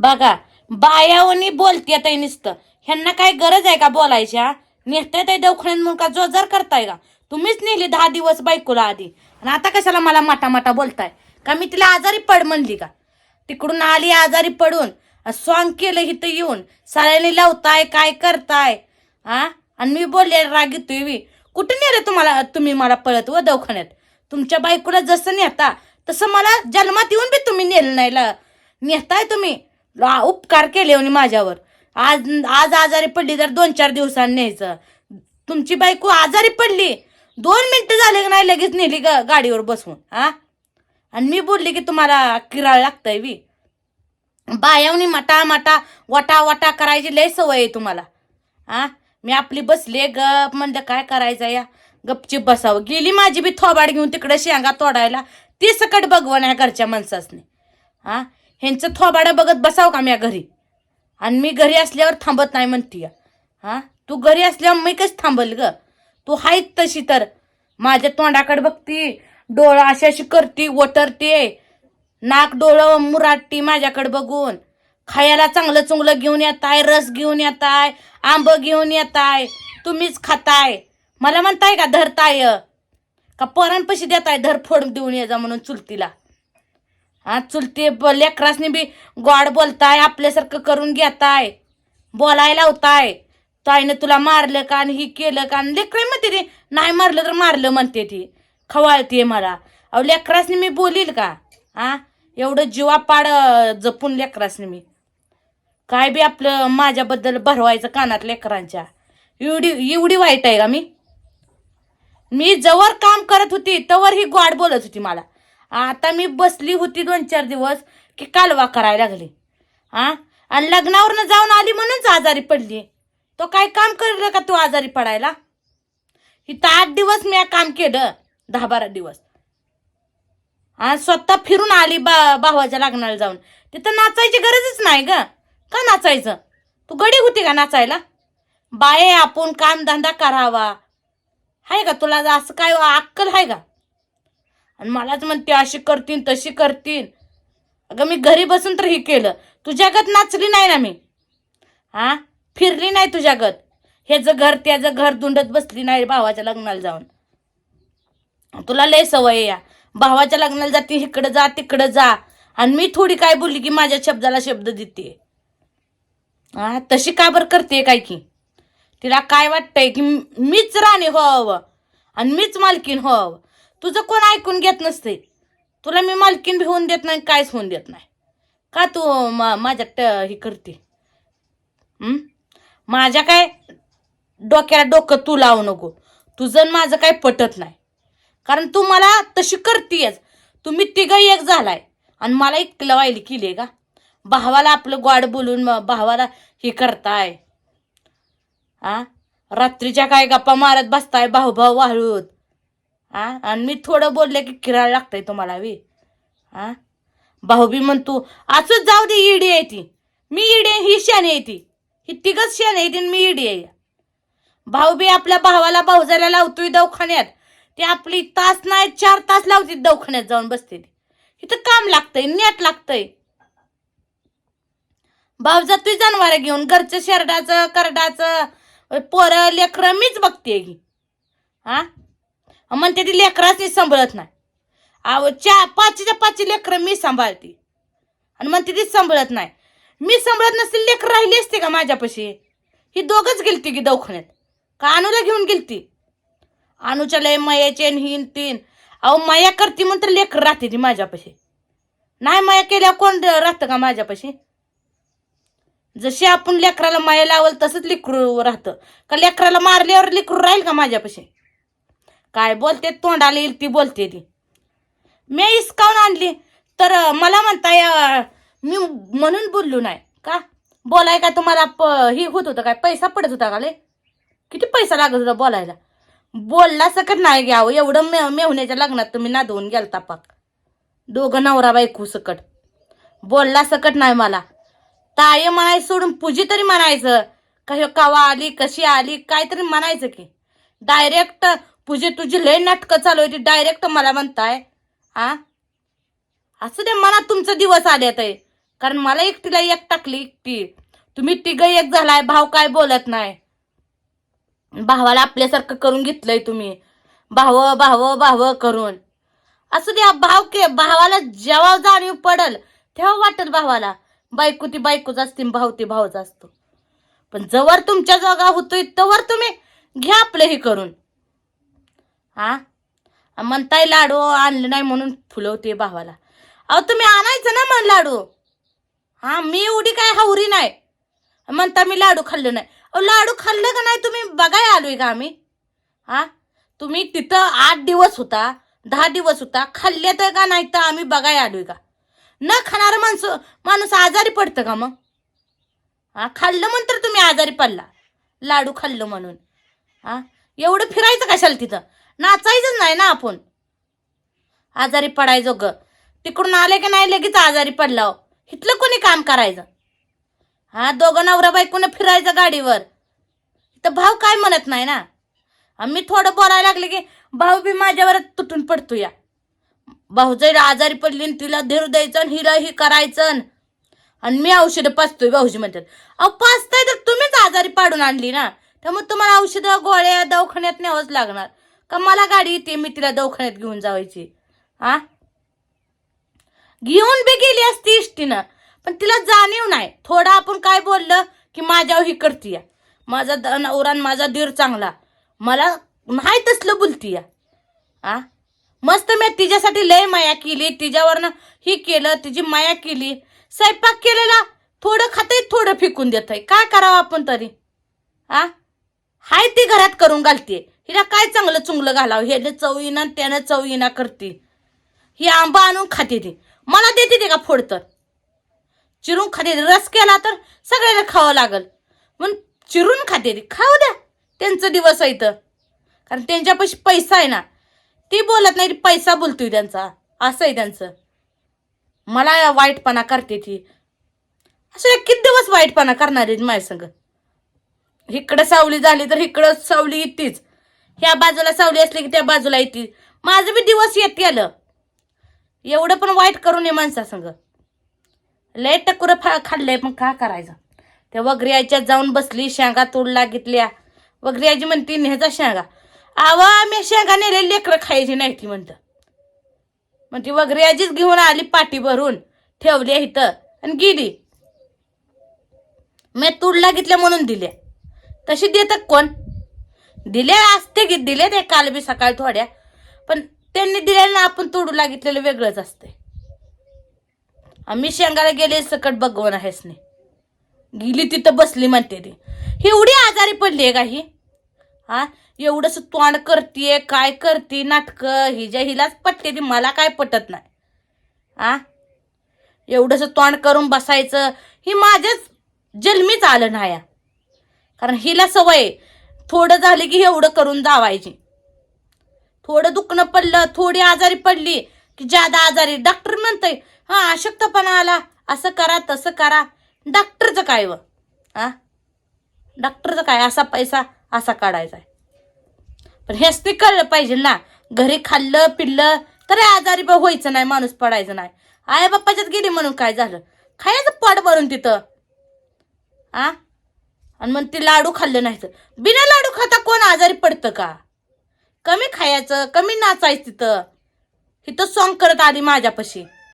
बघा बायावनी बोलते ताई नुसतं. ह्यांना काय गरज आहे का बोलायच्या नेसताय ताई दवखण्यात म्हणून का जोजार करताय का? तुम्हीच नेली दहा दिवस बायकोला आधी. आणि आता कशाला मला माटा माटा बोलताय? का मी तिला आजारी पड म्हणली का? तिकडून आली आजारी पडून सॉंग केलं इथं येऊन साऱ्याने लावताय काय करताय हा आणि मी बोलले राग येतोय वी कुठं नेलं तुम्हाला तुम्ही मला पळत व दवखान्यात तुमच्या बायकोला जसं नेता तसं मला जन्मात येऊन बी तुम्ही नेलं नाही ल. नेताय तुम्ही. उपकार केले होणे माझ्यावर. आज आज आजारी पडली तर दोन चार दिवसांनी न्यायचं. तुमची बायको आजारी पडली. दोन मिनटं झाले की नाही लगेच नेली ग गाडीवर बसवून हा आणि मी बोलली की तुम्हाला किराळ लागतंय वी बायावनी मटा मटा वटा वटा करायची लय सवय आहे तुम्हाला. हा मी आपली बसले गप म्हणलं काय करायचं या? गपचीप बसावं. गेली माझी बी थोबाड घेऊन तिकडे शेंगा तोडायला. ती सकट बघवण ह्या घरच्या माणसासने. हा ह्यांचं थोबाडं बघत बसावं का म्या घरी? आणि मी घरी असल्यावर थांबत नाही म्हणती. हां? तू घरी असल्यावर मी कस थांबल ग? तू हायत तशी तर. माझ्या तोंडाकडे बघती डोळा अशी अशी करती ओटरते नाक डोळं मुराटती माझ्याकडे बघून. खायला चांगलं चुंगलं घेऊन येताय रस घेऊन येताय आंब घेऊन येताय. तुम्हीच खाताय. मला म्हणताय का धरताय? का पोरांपाशी देताय? धर फोड देऊन ये जा म्हणून चुलतीला. हा चुलती ब- लेकरासनी बी गॉड बोलताय आपल्यासारखं करून घेताय बोलायला लावताय. ताईनं तुला मारलं का आणि ही केलं का? आणि लेकरं म्हणते ती नाही मारलं तर मारलं म्हणते ती. खवाळते मला. अहो लेकरासनी मी बोलील का? हा एवढं जीवापाड जपून लेकरासनी मी. काय बी आपलं माझ्याबद्दल भरवायचं कानात लेकरांच्या. एवढी एवढी वाईट आहे का मी? मी जवळ काम करत होती तवर ही गॉड बोलत होती मला. आता मी बसली होती दोन चार दिवस की कालवा करायला लागली. हा? आणि लग्नावरनं जाऊन आली म्हणूनच आजारी पडली. तो काय काम करलं का तू आजारी पडायला? इथं आठ दिवस मी काम केलं दहा बारा दिवस. आणि स्वतः फिरून आली बा भावाच्या लग्नाला जाऊन. तिथं नाचायची गरजच नाही ग. का नाचायचं? तू गडी होती का नाचायला? बाये आपण कामधंदा करावा. आहे का तुला? असं काय अक्कल आहे का? आणि मलाच म्हणते अशी करतीन तशी करतीन. अगं मी घरी बसून तर हे केलं. तुझ्यागत नाचली नाही ना मी. हा? फिरली नाही तुझ्यागत ह्याचं घर त्याचं घर दुंडत बसली नाही भावाच्या लग्नाला जाऊन. तुला लय सवय या. भावाच्या लग्नाला जाते इकडं जा तिकडं जा. आणि मी थोडी काय बोलली की माझ्या शब्दाला शब्द देते. हा? तशी का बरं करते काय की? तिला काय वाटतंय की मीच राणी व्हावं आणि मीच मालकीन व्हावं. तुझं कोण ऐकून घेत नसते तुला मी मालकीन बी होऊन देत नाही कायच होऊन देत नाही. का तू मा माझ्या ट- हे करते? माझ्या काय डोक्याला डोकं तू लावू नको. तुझं माझं काय पटत नाही. कारण तू मला तशी करतेयच तुम्ही तिघही एक झालाय. आणि मला इतकं वाईली केली का? भावाला आपलं गोड बोलून भावाला हे करताय. आ? रात्रीच्या काय गप्पा मारत बसताय भाऊ भाऊ वाळूत. हा? आणि मी थोडं बोलले की किराळ लागतंय तुम्हाला वी हा? भाऊबी म्हणतो असंच जाऊ दे इडी आहे ती. मी इडी आहे, ही शेण आहे ती. ही तिघच शेण आहे ती आणि मी इडी आहे. भाऊबी आपल्या भावाला भाऊजाला लावतोय दवाखान्यात. ते आपली तास नाही चार तास लावते दवाखान्यात जाऊन बसते ती. इथं काम लागतंय नेट लागतंय. भाऊजा तू जनावर घेऊन घरचं शेरडाचं करडाचं पोरं लेकरं मीच बघते की. हा? म्हणते ती लेकरांनी सांभाळत नाही. अहो चा पाचच्या पाचची लेकरं मी सांभाळते. आणि म्हणते ती सांभाळत नाही. मी सांभाळत नसतील लेकरं राहिली असते का माझ्यापाशी? ही दोघंच गेलती की दवाखान्यात. का अनुला घेऊन गेलती? अनुच्या लय मयाचे आणि हिन तीन. अहो माया करते म्हणून तर लेकर राहते ती माझ्यापाशी. नाही माया केल्या कोण राहतं का माझ्यापाशी? जशी आपण लेकराला माया लावल तसंच लिकरू राहतं. का लेकराला मारल्यावर लिकरू राहील का माझ्यापाशी? काय बोलते तोंडाला येईल ती बोलते ती. मी इसकावून आणली. तर मला म्हणताय मी म्हणून बोललो नाही. का? बोलाय का तुम्हाला प- हे होत होतं काय? पैसा पडत होता का लय? किती पैसा लागत होता बोलायला? बोलला सकट नाही घ्यावं. एवढं मे मेहुण्याच्या लग्नात तुम्ही नादवून गेलता पाक दोघं नवरा बायकू सकट. बोलला सकट नाही मला. ताय म्हणायचं सोडून पूजी तरी म्हणायचं. का कवा आली कशी आली काय तरी म्हणायचं की. डायरेक्ट पूजे तुझी लय नाटकं चालू होती डायरेक्ट मला म्हणताय. हा असू दे मला तुमचं दिवस आल्यात आहे. कारण मला एकटीला एक टाकली एकटी तुम्ही तिघ एक झालाय भाव काय बोलत नाही. भावाला आपल्यासारखं करून घेतलंय तुम्ही. भाव भाव भाव करून. असू द्या भाव के भावाला जेव्हा जाणीव पडल तेव्हा वाटेल भावाला. बायको ती बायकोच असते भाव ती भावच असतो. पण जवळ तुमच्या जागा होतोय तवर तुम्ही घ्या आपलं हे करून. हा म्हणताय लाडू आणलं नाही म्हणून फुलवते भावाला. अहो तुम्ही आणायचं ना म्हण लाडू. हा मी एवढी काय हावरी नाही. म्हणता मी लाडू खाल्लं नाही. अहो लाडू खाल्लं का नाही तुम्ही? बघाय आलोय का आम्ही? हा? तुम्ही तिथं आठ दिवस होता दहा दिवस होता खाल्ले तर का नाही तर आम्ही बघाय आलोय का? न खाणारं माणसं माणूस आजारी पडतं का मग? हा खाल्लं म्हणतर तुम्ही आजारी पडला. लाडू खाल्लं म्हणून. हा? एवढं फिरायचं कशाला तिथं? नाचायचंच नाही ना आपण. आजारी पडायचो ग. तिकडून आले की नाही लगेच आजारी पडला इथलं कोणी काम करायचं? हा दोघं नवरा बायकोनं फिरायचं गाडीवर. तर भाव काय म्हणत नाही ना? मी थोडं बोलायला लागले की भाऊ बी माझ्यावर तुटून पडतो या भाऊ जर आजारी पडली तिला धीर द्यायचं आणि हिला ही करायचं आणि मी औषधं पाचतोय भाऊजी म्हणतात. अहो पाचताय तर तुम्हीच आजारी पाडून आणली ना. त्यामुळे तुम्हाला औषधं गोळ्या दवाखान्यात न्यावंच लागणार. का मला गाडी येते मी तिला दवाखान्यात घेऊन जावायची. हा? घेऊन बी गेली असती इष्टीनं पण तिला जाणीव नाही. थोडं आपण काय बोललं की माझ्यावर ही करतीय माझा द- नवरा माझा दीर चांगला. मला नाही तसलं बोलतीय आ मस्त मी तिच्यासाठी लय माया केली. तिच्यावरनं ही केलं तिची माया केली. स्वयंपाक केलेला थोडं खाते थोडं फेकून देत आहे काय करावं आपण तरी? आ हाय ती घरात करून घालते. हिला काय चांगलं चुंगलं घालावं? ह्याने चव येईना त्यानं चव येईना करते. ही आंबा आणून खाते ती. मला देते ते का फोड तर? चिरून खाते रस केला तर सगळ्याला खावं लागल. मग चिरून खाते ती. खाऊ द्या. त्यांचं दिवस आहे तर कारण त्यांच्यापाशी पैसा आहे ना. ती बोलत नाही पैसा बोलतोय त्यांचा. असं आहे त्यांचं. मला वाईटपणा करते ती. असं किती दिवस वाईटपणा करणार आहे माझ्या संग? इकडं सावली झाली तर इकडं सावली येतीच. ह्या बाजूला सावली असली की त्या बाजूला येते माझं बी दिवस येत गेलं. एवढं पण वाईट करू नये माणसासंग. लय टकुरं फा खाल्लंय पण का करायचं? त्या वगरी आईच्यात जाऊन बसली शेंगा तोड लागितल्या. वगरी आजी म्हणते न्यायचा शेंगा. आवा मी शेंगा नेले लेकरं खायची नाही ती म्हणतं. मग ती वगरी आजीच घेऊन आली पाठी भरून ठेवली इथं आणि गेली. मी तोड लागितल्या म्हणून दिल्या. तशी देतात कोण? दिले असते की दिले ते काल बी सकाळ थोड्या पण त्यांनी दिल्यानं आपण तोडू लागितलेलं वेगळंच असते. आम्ही शेंगाला गेले सकट बघवण आहेस नाही गेली तिथं बसली म्हणते ती. ही एवढी आजारी पडली आहे का ही? हा? एवढंच तोंड करते काय करते नाटकं? हिच्या हिलाच पटते ती मला काय पटत नाही. आ एवढंसं तोंड करून बसायचं ही माझ्याच जन्मीच आलं नाया या. कारण हिला सवय थोडं झालं की एवढं करून जावायची थोडं दुखणं पडलं थोडी आजारी पडली की जादा आजारी. डॉक्टर म्हणतंय हा अशक्तपणा आला. असं करा तसं करा. डॉक्टरचं काय व? हा डॉक्टरचं काय? असा पैसा असा काढायचा आहे. पण हेच ते कळलं पाहिजे ना. घरी खाल्लं पिल्लं तरी आजारी व्हायचं नाही माणूस पडायचं नाही. आई बाप्पाच्यात गेली म्हणून काय झालं? खायचं पड भरून तिथं. आ? आणि मग ते लाडू खाल्लं नाही तर बिना लाडू खाता कोण आजारी पडतं का? कमी खायचं कमी नाचायचं तिथं. इथं सॉंग करत आली माझ्यापाशी.